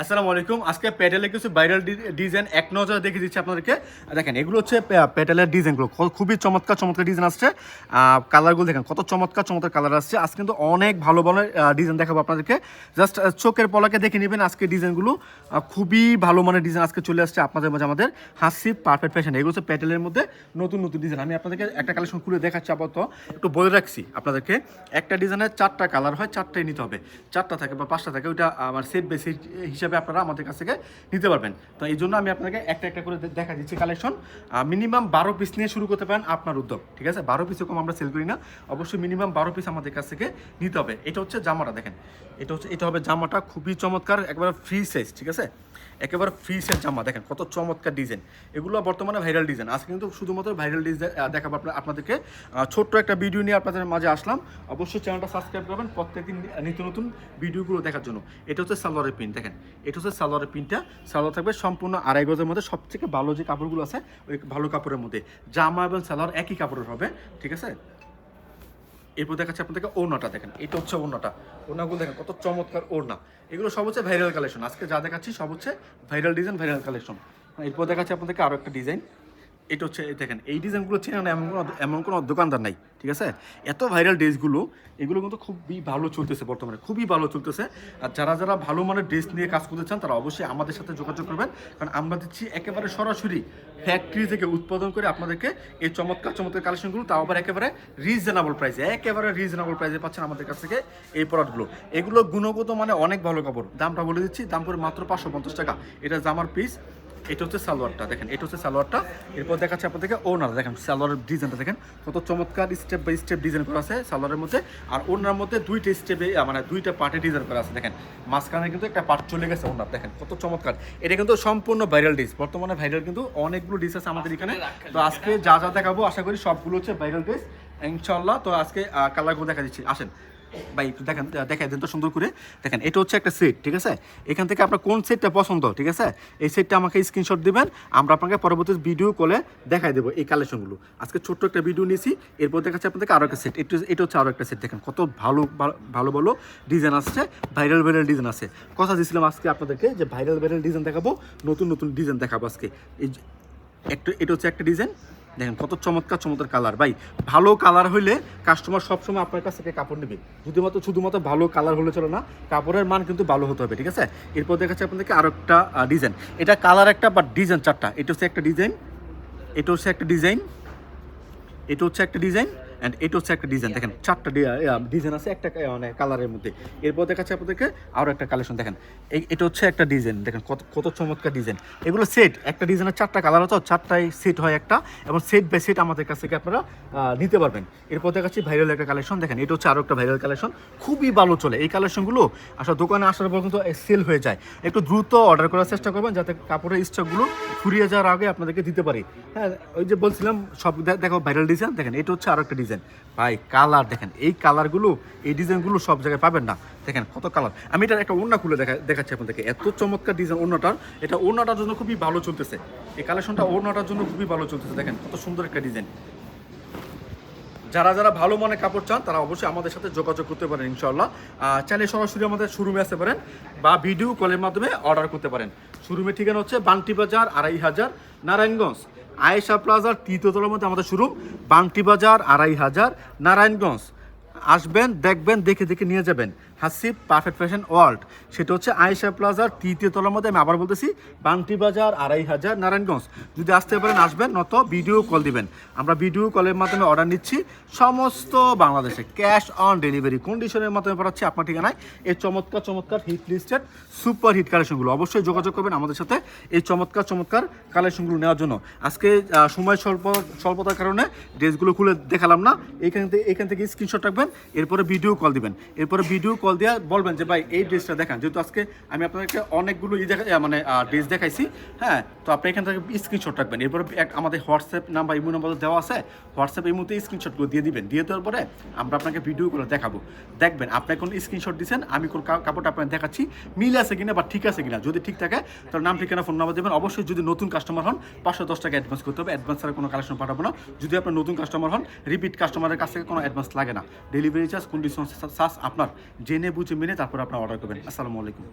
আসসালামু আলাইকুম। আজকে প্যাটেলের কিছু ভাইরাল ডিজাইন এক নজরে দেখে দিচ্ছি আপনাদেরকে। দেখেন, এগুলো হচ্ছে প্যাটেলের ডিজাইনগুলো খুবই চমৎকার চমৎকার ডিজাইন আসছে। কালারগুলো দেখেন, কত চমৎকার চমৎকার কালার আসছে। আজ কিন্তু অনেক ভালো ভালো ডিজাইন দেখাবো আপনাদেরকে। জাস্ট চোখের পলাকে দেখে নেবেন আজকে ডিজাইনগুলো খুবই ভালো মানের ডিজাইন আজকে চলে আসছে আপনাদের মাঝে আমাদের। হাসি পারফেক্ট ফ্যাশন এগুলো হচ্ছে প্যাটেলের মধ্যে নতুন নতুন ডিজাইন আমি আপনাদেরকে একটা কালেকশন খুলে দেখাচ্ছি আপাতত। একটু বলে রাখছি আপনাদেরকে, একটা ডিজাইনের চারটা কালার হয়, চারটাই নিতে হবে। চারটা থাকে বা পাঁচটা থাকে, ওইটা আমার সেট বেসি হিসাবে আপনারা আমাদের কাছ থেকে নিতে পারবেন। তো এই জন্য আমি আপনাকে একটা একটা করে দেখা দিচ্ছি কালেকশন মিনিমাম বারো পিস নিয়ে শুরু করতে পারেন আপনার উদ্যোগ, ঠিক আছে? বারো পিসে কম আমরা সেল করি না। অবশ্যই মিনিমাম বারো পিস আমাদের কাছ থেকে নিতে হবে। এটা হচ্ছে জামাটা দেখেন। এটা হচ্ছে এটা হবে জামাটা খুবই চমৎকার, একবারে ফ্রি সাইজ ঠিক আছে? একেবারে ফ্রি সেট জামা, দেখেন কত চমৎকার ডিজাইন এগুলো বর্তমানে ভাইরাল ডিজাইন আজকে কিন্তু শুধুমাত্র ভাইরাল ডিজাইন দেখাবো আপনাদেরকে। ছোট্ট একটা ভিডিও নিয়ে আপনাদের মাঝে আসলাম। অবশ্যই চ্যানেলটা সাবস্ক্রাইব করবেন প্রত্যেকদিন নিত্য নতুন ভিডিওগুলো দেখার জন্য। এটা হচ্ছে সালোয়ারের প্রিন্ট দেখেন। এটা হচ্ছে সালোয়ারের প্রিন্টটা। সালোয়ার থাকবে সম্পূর্ণ আড়াই গজের মধ্যে। সবথেকে ভালো যে কাপড়গুলো আছে, ওই ভালো কাপড়ের মধ্যে। জামা এবং সালোয়ার একই কাপড়ের হবে, ঠিক আছে? এরপর দেখাচ্ছে আপনাদেরকে ওড়নাটা দেখেন। এটা হচ্ছে ওড়নাটা। ওড়নাগুলো দেখেন, কত চমৎকার ওড়না। এগুলো সব হচ্ছে ভাইরাল কালেকশন আজকে যা দেখাচ্ছি সব হচ্ছে ভাইরাল ডিজাইন ভাইরাল কালেকশন এরপর দেখাচ্ছে আপনাদেরকে আরও একটা ডিজাইন এটা হচ্ছে দেখেন, এই ডিজাইনগুলো চেনে না এমন কোনো এমন কোনো দোকানদার নাই, ঠিক আছে? এত ভাইরাল ড্রেসগুলো এগুলো কিন্তু খুবই ভালো চলতেছে বর্তমানে, খুবই ভালো চলতেছে। আর যারা যারা ভালো মানের ড্রেস নিয়ে কাজ করতে চান, তারা অবশ্যই আমাদের সাথে যোগাযোগ করবেন। কারণ আমরা দিচ্ছি একেবারে সরাসরি ফ্যাক্টরি থেকে উৎপাদন করে আপনাদেরকে এই চমৎকার চমৎকার কালেকশনগুলো তাও আবার একেবারে রিজনেবল প্রাইসে একেবারে রিজনেবল প্রাইসে পাচ্ছেন আমাদের কাছ থেকে এই প্রোডাক্টগুলো এগুলো গুণগত মানে অনেক ভালো কাপড়, দামটা বলে দিচ্ছি, দাম করে মাত্র পাঁচশো পঞ্চাশ টাকা। এটা জামার পিস এটা হচ্ছে সালোয়ারটা, দেখেন, এটা হচ্ছে সালোয়ারটা। এরপর দেখাচ্ছে আপনাদেরকে ওনার, দেখেন, সালোয়ারের ডিজাইনটা দেখেন, কত চমৎকার স্টেপ বাই স্টেপ ডিজাইন করা আছে সালোয়ারের মধ্যে। আর ওনার মধ্যে দুইটা স্টেপে মানে দুইটা পার্টে ডিজাইন করা আছে, দেখেন। মাঝখানে কিন্তু একটা পার্ট চলে গেছে ওনার, দেখেন, কত চমৎকার। এটা কিন্তু সম্পূর্ণ ভাইরাল ডিস বর্তমানে ভাইরাল কিন্তু অনেকগুলো ডিস আছে আমাদের এখানে। তো আজকে যা যা দেখাবো, আশা করি সবগুলো হচ্ছে ভাইরাল ডিস ইনশাল্লাহ তো আজকে কালারগুলো দেখা দিচ্ছি। আসেন ভাই, দেখেন, দেখাই দেন তো সুন্দর করে। দেখেন, এটা হচ্ছে একটা সেট ঠিক আছে? এখান থেকে আপনার কোন সেটটা পছন্দ, ঠিক আছে? এই সেটটা আমাকে স্ক্রিনশট দিবেন, আমরা আপনাকে পরবর্তী ভিডিও কলে দেখাই দেবো এই কালেকশনগুলো আজকে ছোট্ট একটা ভিডিও নিয়েছি, এরপর দেখাচ্ছে আপনাদেরকে আরও একটা সেট একটু, এটা হচ্ছে আরও একটা সেট দেখেন, কত ভালো ভালো- ভালো ডিজাইন আসছে ভাইরাল ভাইরাল ডিজাইন আছে। কথা দিয়েছিলাম আজকে আপনাদেরকে যে ভাইরাল ভাইরাল ডিজাইন দেখাবো, নতুন নতুন ডিজাইন দেখাবো আজকে। এই একটা, এটা হচ্ছে একটা ডিজাইন দেখেন কত চমৎকার চমৎকার কালার ভাই, ভালো কালার হইলে কাস্টমার সবসময় আপনার কাছ থেকে কাপড় নেবে। শুধুমাত্র শুধুমাত্র ভালো কালার হলে চলো না, কাপড়ের মান কিন্তু ভালো হতে হবে, ঠিক আছে? এরপর দেখাচ্ছে আপনাদেরকে আরও একটা ডিজাইন এটা কালার একটা বা ডিজাইন চারটা। এটা হচ্ছে একটা ডিজাইন এটা হচ্ছে একটা ডিজাইন এটা হচ্ছে একটা ডিজাইন অ্যান্ড এটা হচ্ছে একটা ডিজাইন দেখেন, চারটা ডিজাইন আছে, একটা মানে কালারের মধ্যে। এরপর দেখাচ্ছে আপনাদেরকে আরও একটা কালেকশন দেখেন। এটা হচ্ছে একটা ডিজাইন দেখেন, কত কত চমৎকার ডিজাইন এগুলো সেট একটা ডিজাইনের চারটা কালার আছে, চারটাই সেট হয় একটা, এবং সেট বাই সেট আমাদের কাছ থেকে আপনারা নিতে পারবেন। এরপর দেখাচ্ছি ভাইরাল একটা কালেকশন দেখেন, এটা হচ্ছে আরও একটা ভাইরাল কালেকশন খুবই ভালো চলে। এই কালেকশনগুলো আসলে দোকানে আসার পর কিন্তু সেল হয়ে যায়। একটু দ্রুত অর্ডার করার চেষ্টা করবেন, যাতে কাপড়ের স্টকগুলো ফুরিয়ে যাওয়ার আগে আপনাদেরকে দিতে পারি। হ্যাঁ ওই যে বলছিলাম, সব দেখো ভাইরাল ডিজাইন দেখেন, এটা হচ্ছে আরও একটা ডিজাইন ভাই কালার দেখেন, এই কালারগুলো এই ডিজাইনগুলো সব জায়গায় পাবেন না। দেখেন কত কালার আমি এটার একটা ওড়না খুলে দেখা দেখাচ্ছি আপনাদেরকে। এত চমৎকার ডিজাইন ওড়নাটার। এটা ওড়নাটার জন্য খুবই ভালো চলতেছে। এই কালেকশনটা ওড়নাটার জন্য খুবই ভালো চলতেছে। দেখেন কত সুন্দর একটা ডিজাইন যারা যারা ভালো মনে কাপড় চান, তারা অবশ্যই আমাদের সাথে যোগাযোগ করতে পারেন ইনশাল্লাহ চাইলে সরাসরি আমাদের শোরুমে আসতে পারেন বা ভিডিও কলের মাধ্যমে অর্ডার করতে পারেন। শোরুমের ঠিকানা হচ্ছে বাংটি বাজার, আড়াই হাজার, নারায়ণগঞ্জ। আয়েশা প্লাজার তৃতীয়তলার মধ্যে আমাদের শুরু। বাংটি বাজার, আড়াই হাজার, নারায়ণগঞ্জ। আসবেন, দেখবেন, দেখে দেখে নিয়ে যাবেন। হাসিব পারফেক্ট ফ্যাশন ওয়ার্ল্ড সেটা হচ্ছে আয়েশা প্লাজার তৃতীয় তলার মধ্যে, আমি আবার বলতেছি, বাংটি বাজার, আড়াই হাজার নারায়ণগঞ্জ। যদি আসতে পারেন, আসবেন নত ভিডিও কল দিবেন। আমরা ভিডিও কলের মাধ্যমে অর্ডার নিচ্ছি সমস্ত বাংলাদেশে। ক্যাশ অন ডেলিভারি কন্ডিশনের মাধ্যমে পাঠাচ্ছি আপনার ঠিকানায়। এই চমৎকার চমৎকার হিট লিস্টেড সুপার হিট কালেকশনগুলো অবশ্যই যোগাযোগ করবেন আমাদের সাথে এই চমৎকার চমৎকার কালেকশনগুলো নেওয়ার জন্য। আজকে সময় স্বল্প, স্বল্পতার কারণে ড্রেসগুলো খুলে দেখালাম না। এখান থেকে এখান থেকে স্ক্রিনশট রাখবেন, এরপরে ভিডিও কল দিবেন। এরপরে ভিডিও কল দিয়ে বলবেন যে, ভাই, এই ড্রেসটা দেখান। যেহেতু আজকে আমি আপনাদেরকে অনেকগুলো ই দেখা মানে ড্রেস দেখাইছি হ্যাঁ? তো আপনি এখান থেকে স্ক্রিনশট রাখবেন। এরপরে আমাদের হোয়াটসঅ্যাপ নাম্বার ইমো নাম্বার দেওয়া আছে। হোয়াটসঅ্যাপ এই মুহূর্তে স্ক্রিনশটগুলো দিয়ে দিবেন। দিয়ে দেওয়ার পরে আমরা আপনাকে ভিডিওগুলো দেখাবো। দেখবেন, আপনি কোন স্ক্রিনশট দিচ্ছেন আমি কোন কাপড়টা আপনাকে দেখাচ্ছি। মিল আছে কিনা বা ঠিক আছে কিনা, যদি ঠিক থাকে, তাহলে নাম, ঠিকানা ফোন নাম্বার দেবেন। অবশ্যই যদি নতুন কাস্টমার হন, পাঁচশো দশ টাকা অ্যাডভান্স করতে হবে। অ্যাডভান্স ছাড়া কোনো কালেকশন পাঠাবো না। যদি আপনার নতুন কাস্টমার হন রিপিট কাস্টমারের কাছ থেকে কোনো অ্যাডভান্স লাগে না। ডেলিভারি চার্জ কন্ডিশন চার্জ আপনার। জেনে বুঝে মেনে তারপর আপনার অর্ডার করবেন। আসসালামু আলাইকুম।